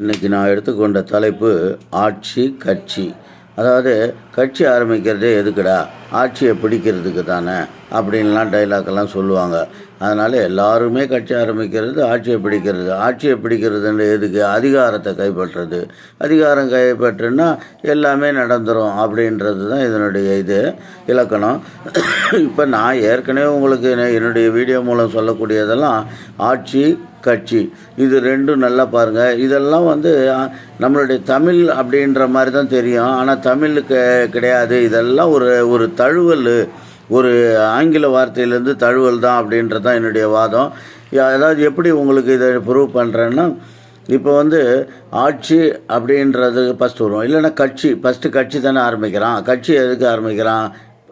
இன்னைக்கு நான் எடுத்துக்கொண்ட தலைப்பு ஆட்சி கட்சி. அதாவது கட்சி ஆரம்பிக்கிறதே எதுக்குடா? ஆட்சியை பிடிக்கிறதுக்கு தானே அப்படின்லாம் டைலாக்கெல்லாம் சொல்லுவாங்க. அதனால் எல்லாருமே கட்சி ஆரம்பிக்கிறது ஆட்சியை பிடிக்கிறது. ஆட்சியை பிடிக்கிறதுன்ற எதுக்கு? அதிகாரத்தை கைப்பற்றுறது. அதிகாரம் கைப்பற்றுனா எல்லாமே நடந்துரும் அப்படின்றது தான் இதனுடைய இது இலக்கணம். இப்போ நான் ஏற்கனவே உங்களுக்கு என்னுடைய வீடியோ மூலம் சொல்லக்கூடியதெல்லாம் ஆட்சி கட்சி. இது ரெண்டும் நல்லா பாருங்கள் இதெல்லாம் வந்து நம்மளுடைய தமிழ் அப்படின்ற மாதிரி தான் தெரியும். ஆனால் தமிழுக்கு கிடையாது. இதெல்லாம் ஒரு ஒரு த தழுவல் ஒரு ஆங்கில வார்த்தையிலேருந்து தழுவல் தான் அப்படின்றது தான் என்னுடைய வாதம். அதாவது எப்படி உங்களுக்கு இதை ப்ரூவ் பண்ணுறேன்னா இப்போ வந்து ஆட்சி அப்படின்றது ஃபஸ்ட் வரும் இல்லைன்னா கட்சி ஃபஸ்ட்டு கட்சி தானே ஆரம்பிக்கிறான். கட்சி எதுக்கு ஆரம்பிக்கிறான்?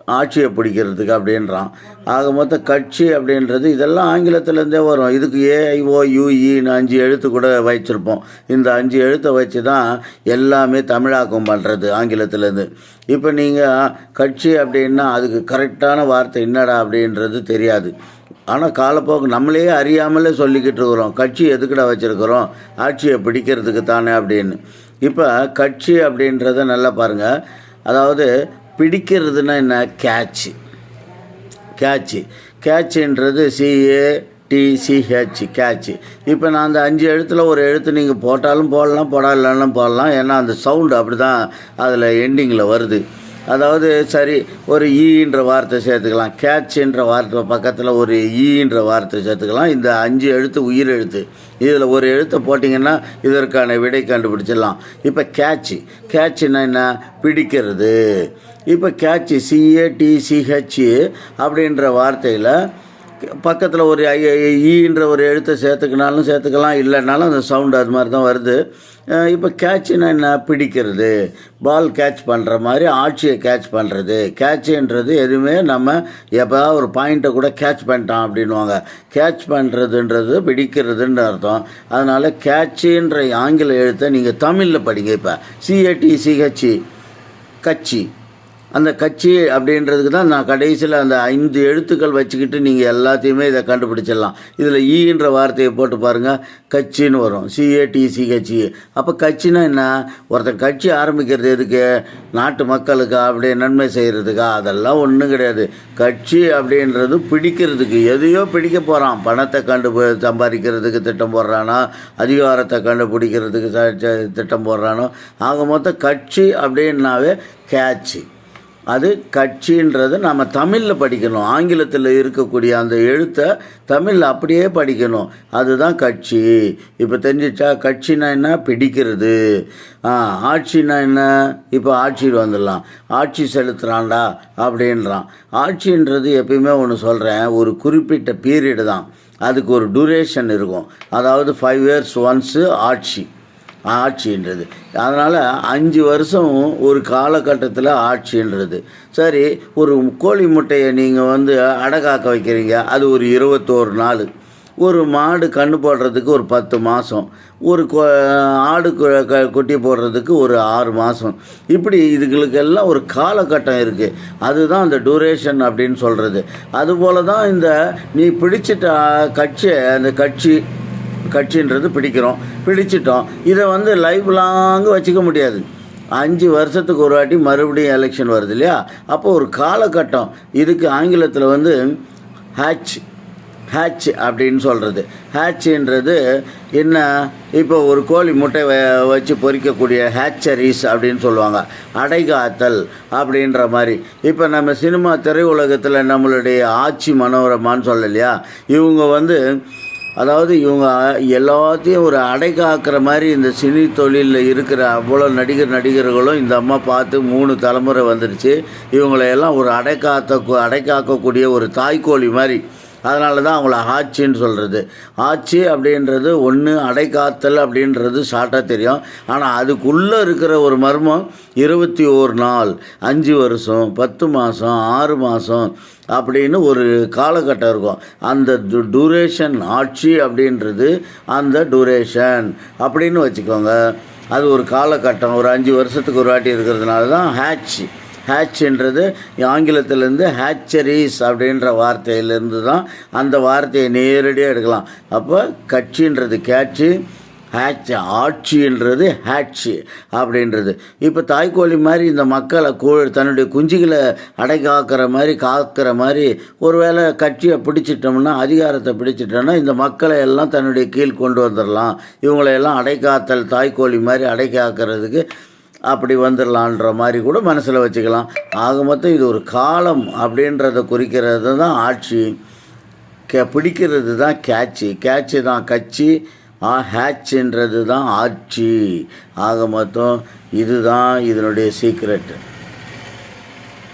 ஆட்சியை பிடிக்கிறதுக்கு அப்படின்றான். ஆக மொத்தம் கட்சி அப்படின்றது இதெல்லாம் ஆங்கிலத்திலேருந்தே வரும். இதுக்கு ஏஐஓ யூஇன்னு அஞ்சு எழுத்து கூட வச்சிருப்போம். இந்த அஞ்சு எழுத்தை வச்சு தான் எல்லாமே தமிழாக்கம் பண்ணுறது ஆங்கிலத்திலேருந்து. இப்போ நீங்கள் கட்சி அப்படின்னா அதுக்கு கரெக்டான வார்த்தை என்னடா அப்படின்றது தெரியாது. ஆனால் காலப்போக்கு நம்மளே அறியாமலே சொல்லிக்கிட்டு இருக்கிறோம். கட்சி எதுக்குடா வச்சுருக்கிறோம்? ஆட்சியை பிடிக்கிறதுக்கு தானே அப்படின்னு. இப்போ கட்சி அப்படின்றத நல்லா பாருங்கள் அதாவது பிடிக்கிறதுனா என்ன? Catch catch கேட்சுன்றது C A T C H catch இப்போ நான் அந்த அஞ்சு எழுத்தில் ஒரு எழுத்து நீங்கள் போட்டாலும் போடலாம் போடலாம் போடலாம். ஏன்னா அந்த சவுண்டு அப்படி தான் அதில் எண்டிங்கில் வருது. அதாவது சரி ஒரு e ஈன்ற வார்த்தை சேர்த்துக்கலாம். கேட்சுன்ற வார்த்தை பக்கத்தில் ஒரு e ஈன்ற வார்த்தை சேர்த்துக்கலாம். இந்த அஞ்சு எழுத்து உயிர் எழுத்து. இதில் ஒரு எழுத்தை போட்டிங்கன்னா இதற்கான விடை கண்டுபிடிச்சிடலாம். இப்போ கேட்ச் கேட்சுன்னா என்ன? பிடிக்கிறது. இப்போ கேட்ச் சிஏடிசிஹெச் அப்படின்ற வார்த்தையில் பக்கத்தில் ஒரு ஈன்ற e ஒரு எழுத்தை சேர்த்துக்கினாலும் சேர்த்துக்கலாம் இல்லைனாலும் அந்த சவுண்டு அது மாதிரி தான் வருது இப்போ கேட்சுன்னா என்ன? பிடிக்கிறது. பால் கேட்ச் பண்ணுற மாதிரி ஆட்சியை கேட்ச் பண்ணுறது கேட்சுன்றது எதுவுமே நம்ம எப்போதாவது ஒரு பாயிண்ட்டை கூட கேட்ச் பண்ணிட்டான் அப்படின்வாங்க கேட்ச் பண்ணுறதுன்றது பிடிக்கிறதுன்னு அர்த்தம். அதனால் கேட்சுன்ற ஆங்கில எழுத்தை நீங்கள் தமிழில் படிங்க இப்போ. CAD CHC e. கட்சி அந்த கட்சி அப்படின்றதுக்கு தான் நான் கடைசியில் அந்த ஐந்து எழுத்துக்கள் வச்சுக்கிட்டு நீங்கள் எல்லாத்தையுமே இதை கண்டுபிடிச்சிடலாம். இதில் ஈன்ற e வார்த்தையை போட்டு பாருங்கள் கட்சின்னு வரும். சிஏடிசி கட்சி அப்போ கட்சினா என்ன? ஒருத்தன் கட்சி ஆரம்பிக்கிறது எதுக்கு? நாட்டு மக்களுக்கா? அப்படியே நன்மை செய்கிறதுக்கா அதெல்லாம் ஒன்றும் கிடையாது. கட்சி அப்படின்றது பிடிக்கிறதுக்கு எதையோ பிடிக்க போகிறான் பணத்தை கண்டு சம்பாதிக்கிறதுக்கு திட்டம் போடுறானா? அதிகாரத்தை கண்டுபிடிக்கிறதுக்கு திட்டம் போடுறானோ? ஆக மொத்தம் கட்சி அப்படின்னாவே கேட்சி அது கட்சின்றது நம்ம தமிழில் படிக்கணும். ஆங்கிலத்தில் இருக்கக்கூடிய அந்த எழுத்தை தமிழில் அப்படியே படிக்கணும். அதுதான் கட்சி. இப்போ தெரிஞ்சிச்சா கட்சினா என்ன? பிடிக்கிறது. ஆட்சினா என்ன? இப்போ ஆட்சியில் வந்துடலாம். ஆட்சி செலுத்துகிறான்டா அப்படின்றான். ஆட்சின்றது எப்பயுமே ஒன்று சொல்கிறேன் ஒரு குறிப்பிட்ட பீரியடு தான். அதுக்கு ஒரு டூரேஷன் இருக்கும். அதாவது ஃபைவ் இயர்ஸ் ஒன்ஸு ஆட்சி. ஆட்சின்றது. அதனால் அஞ்சு வருஷம் ஒரு காலகட்டத்தில் ஆட்சின்றது. சரி ஒரு கோழி முட்டையை நீங்கள் வந்து அடகாக்க வைக்கிறீங்க. அது ஒரு இருபத்தோரு நாள். ஒரு மாடு கன்று போடுறதுக்கு ஒரு பத்து மாதம் ஒரு கொ- ஆடு கு- க- குட்டி போடுறதுக்கு ஒரு ஆறு மாதம் இப்படி இதுகளுக்கெல்லாம் ஒரு காலகட்டம் இருக்குது அதுதான் அந்த டூரேஷன் அப்படின்னு சொல்கிறது அதுபோல தான் இந்த நீ பிடிச்சிட்ட கட்சியை அந்த கட்சி கட்சின்றது பிடிக்கிறோம் பிடிச்சிட்டோம். இதை வந்து லைஃப் லாங் வச்சுக்க முடியாது. அஞ்சு வருஷத்துக்கு ஒரு வாட்டி மறுபடியும் எலெக்ஷன் வருது இல்லையா? அப்போ ஒரு காலகட்டம். இதுக்கு ஆங்கிலத்தில் வந்து ஹேட்ச் ஹேட்ச் அப்படின்னு சொல்கிறது ஹேட்ச்ன்றது என்ன? இப்போ ஒரு கோழி முட்டை வ- வச்சு பொறிக்கக்கூடிய ஹேச்சரிஸ் அப்படின்னு சொல்லுவாங்க. அடைகாத்தல் அப்படின்ற மாதிரி. இப்போ நம்ம சினிமா திரையுலகத்தில் நம்மளுடைய ஆட்சி மனோரமான்னு சொல்லலையா? இவங்க வந்து அதாவது இவங்க எல்லாத்தையும் ஒரு அடை காக்கிற மாதிரி இந்த சினி தொழிலில் இருக்கிற அவ்வளோ நடிகர் நடிகர்களும் இந்த அம்மா பார்த்து மூணு தலைமுறை வந்துடுச்சு இவங்களையெல்லாம் ஒரு அடை காத்த அடை காக்கக்கூடிய ஒரு தாய்க்கோழி மாதிரி. அதனால தான் அவங்கள ஆட்சின்னு சொல்கிறது ஆட்சி அப்படின்றது ஒன்று அடைக்காத்தல் அப்படின்றது ஷார்ட்டாக தெரியும். ஆனால் அதுக்குள்ளே இருக்கிற ஒரு மர்மம் இருபத்தி ஓரு நாள் அஞ்சு வருஷம் பத்து மாதம் ஆறு மாதம் அப்படின்னு ஒரு காலகட்டம் இருக்கும். அந்த டூரேஷன் ஆட்சி அப்படின்றது அந்த டூரேஷன் அப்படின்னு வச்சுக்கோங்க. அது ஒரு காலகட்டம் ஒரு அஞ்சு வருஷத்துக்கு ஒரு வாட்டி இருக்கிறதுனால தான் ஹேட்சி ஹேட்ச்ன்றது ஆங்கிலத்திலேருந்து ஹேச்சரிஸ் அப்படின்ற வார்த்தையிலேருந்து தான் அந்த வார்த்தையை நேரடியாக எடுக்கலாம். அப்போ கட்சின்றது கேட்சி ஹேட்ச் ஆட்சின்றது ஹேட்சி அப்படின்றது. இப்போ தாய்க்கோழி மாதிரி இந்த மக்களை கோ தன்னுடைய குஞ்சுகளை அடை காக்கிற மாதிரி காக்கிற மாதிரி ஒருவேளை கட்சியை பிடிச்சிட்டோம்னா அதிகாரத்தை பிடிச்சிட்டோம்னா இந்த மக்களை எல்லாம் தன்னுடைய கீழ் கொண்டு வந்துடலாம் இவங்களையெல்லாம் அடைக்காத்தல் தாய்க்கோழி மாதிரி அடை காக்கிறதுக்கு அப்படி வந்துடலான்ற மாதிரி கூட மனசில் வச்சுக்கலாம். ஆக மொத்தம் இது ஒரு காலம் அப்படின்றத குறிக்கிறது தான் ஆட்சி. கே பிடிக்கிறது தான் கேட்சு. கேட்சு தான் கட்சி. ஆ ஹேட்ச்ன்றது தான் ஆட்சி. ஆக மொத்தம் இதுதான் இதனுடைய சீக்ரெட்டு.